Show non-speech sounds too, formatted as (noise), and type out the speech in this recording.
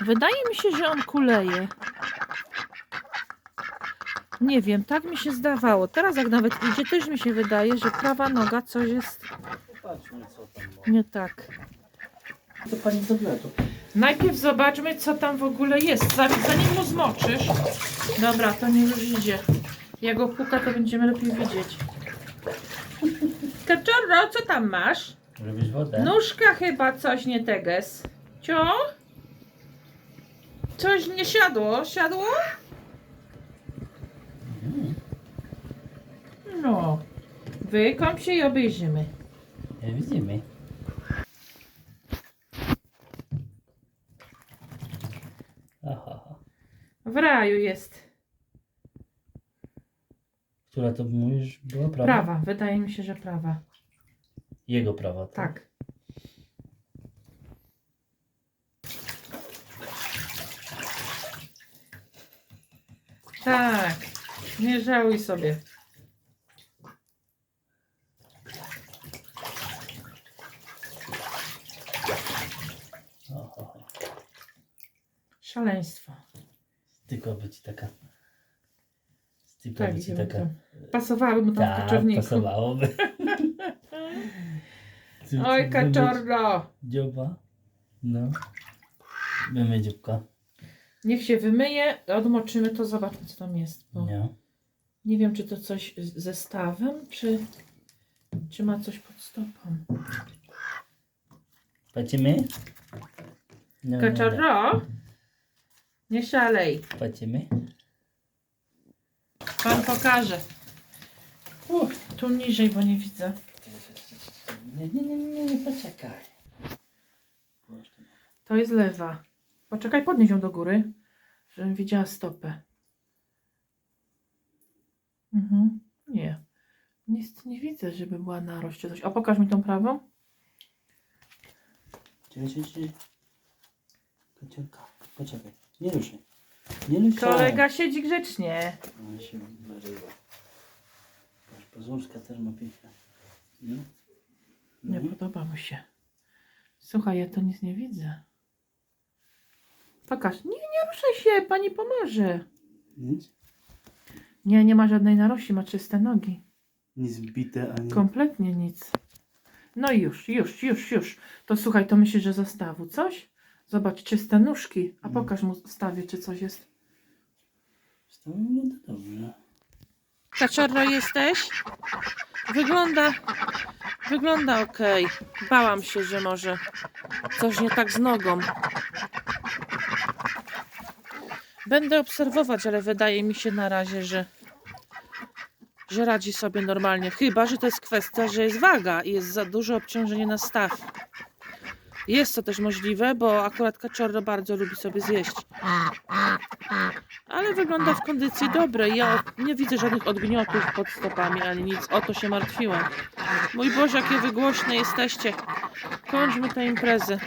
Wydaje mi się, że on kuleje. Nie wiem, tak mi się zdawało. Teraz jak nawet idzie, też mi się wydaje, że prawa noga coś jest nie tak. To pani doglądu. Najpierw zobaczmy, co tam w ogóle jest. Zanim zanim mu zmoczysz. Dobra, to nie już idzie. Jak go puka, to będziemy lepiej widzieć. Kaczoro, co tam masz? Lubisz wodę? Nóżka chyba coś nie teges. Cio? Coś nie siadło? Siadło? No. Wykąp się i obejrzymy. Ja widzimy. Aha. W raju jest. Która to mówisz była prawa? Prawa. Wydaje mi się, że prawa. Jego prawa, tak? Tak. Tak. Nie żałuj sobie. Aha. Szaleństwo. Tylko by ci taka... Tylko Tak, by ci żeby taka... to- Pasowały mu tam w Tak, kaczowniku. pasowałoby. (laughs) Oj, kaczorno. Dzioba. No. Mamy dzióbka. Niech się wymyje, odmoczymy to, zobaczmy co tam jest. Bo Nie. nie wiem, czy to coś z- ze stawem, czy, czy ma coś pod stopą. Patrzymy? No, no, Kaczorro, nie szalej. no. Patrzymy? Pan pokaże. Uff, tu niżej, bo nie widzę. Nie, nie, nie, nie, nie, poczekaj. To jest lewa. Poczekaj, podnieś ją do góry, żebym widziała stopę. Mhm. Nie. Nic nie widzę, żeby była narość czy coś. A pokaż mi tą prawą. Czekaj, czekaj, czekaj. Kocielka, poczekaj. Nie ruszaj. Nie ruszaj. Kolega siedzi grzecznie. Ona się wyrywa. Pozórska też ma piękna. No. Nie No. podoba mu się. Słuchaj, ja to nic nie widzę. Pokaż. Nie, nie ruszaj się, pani pomoże. Nic? Nie, nie ma żadnej narości, ma czyste nogi. Nic bite ani... Kompletnie nic. No i już, już, już, już. To słuchaj, to myślisz, że zostawu coś? Zobacz, czyste nóżki. A pokaż mu stawie, czy coś jest. Stało wygląda dobrze. Kaczorro jesteś? Wygląda, wygląda ok. Bałam się, że może coś nie tak z nogą. Będę obserwować, ale wydaje mi się na razie, że, że radzi sobie normalnie. Chyba, że to jest kwestia, że jest waga i jest za duże obciążenie na staw. Jest to też możliwe, bo akurat kaczorro bardzo lubi sobie zjeść. Ale wygląda w kondycji dobrej. Ja nie widzę żadnych odgniotów pod stopami ani nic. O to się martwiłam. Mój Boże, jakie wy głośne jesteście. Kończmy tę imprezę.